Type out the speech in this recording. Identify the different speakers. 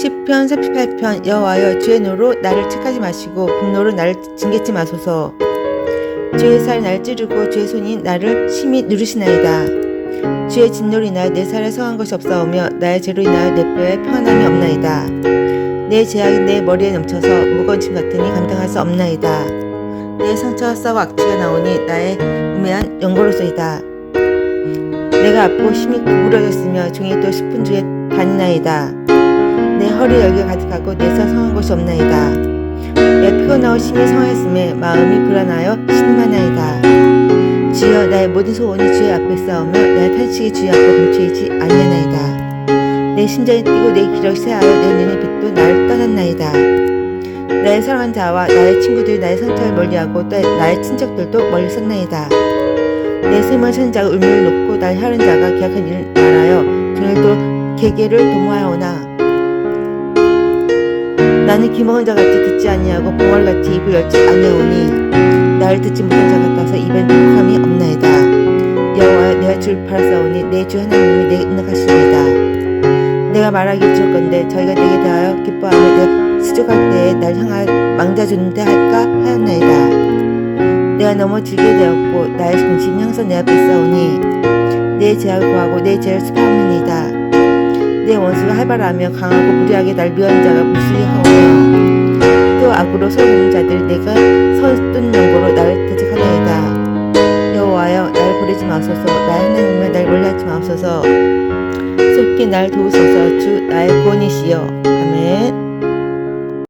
Speaker 1: 시편 38편 여호와여 주의 노로 나를 책하지 마시고 분노로 나를 징계치 마소서. 주의 살 나를 찌르고 주의 손이 나를 심히 누르시나이다. 주의 진노로 인하여 내 살에 성한 것이 없사오며 나의 죄로 인하여 내 뼈에 평안함이 없나이다. 내 죄악이 내 머리에 넘쳐서 무거운 짐 같으니 감당할 수 없나이다. 내 상처와 싸워 악취가 나오니 나의 우매한 연고로소이다. 내가 아프고 심히 구부러졌으며 종이 또 십분 주에 반이나이다 내 허리 열기가 가득하고 내서 성한 것이 없나이다. 내가 피곤하고 심히 성했음에 마음이 불안하여 신음하나이다. 주여 나의 모든 소원이 주의 앞에 싸우며 나의 탄식이 주의 앞에 감추이지 아니하나이다. 내 심장이 뛰고 내 기력이 쇠하여 내 눈의 빛도 나를 떠났나이다. 나의 사랑한 자와 나의 친구들이 나의 상처를 멀리하고 또 나의 친척들도 멀리 섰나이다. 내 슬픔을 찾는 자가 울음을 놓고 날 혈한 자가 기약한 일을 말하여 그늘도 계계를 도모하여오나 나는 기먹은 자 같이 듣지 아니하고 봉화를 같이 입을 열지 아니하오니 나를 듣지 못한 자 같아서 입엔 독함이 없나이다. 여호와 내가 주를 바라사오니 내 주 하나님이 내게 응답하시리이다. 내가 말하기 줄 건데 저희가 내게 대하여 기뻐하며 내가 수족할 때에 날 향하여 망자주는데 할까 하였나이다. 내가 넘어지게 되었고 나의 근심 항상 내 앞에 싸우니 내 죄악을 구하고 내 죄를 수고하옵나이다 내 원수가 활발하며 강하고 무리하게 날 미워하는 자가 무수히 하오며또 악으로 소용하는 자들 내가 서둔 명보로 나를 대적하나이다. 여호와여 나를 버리지 마소서. 나의 하나님이여 날 몰라하지 마소서. 속히 날 도우소서. 주 나의 구원이시여. 아멘.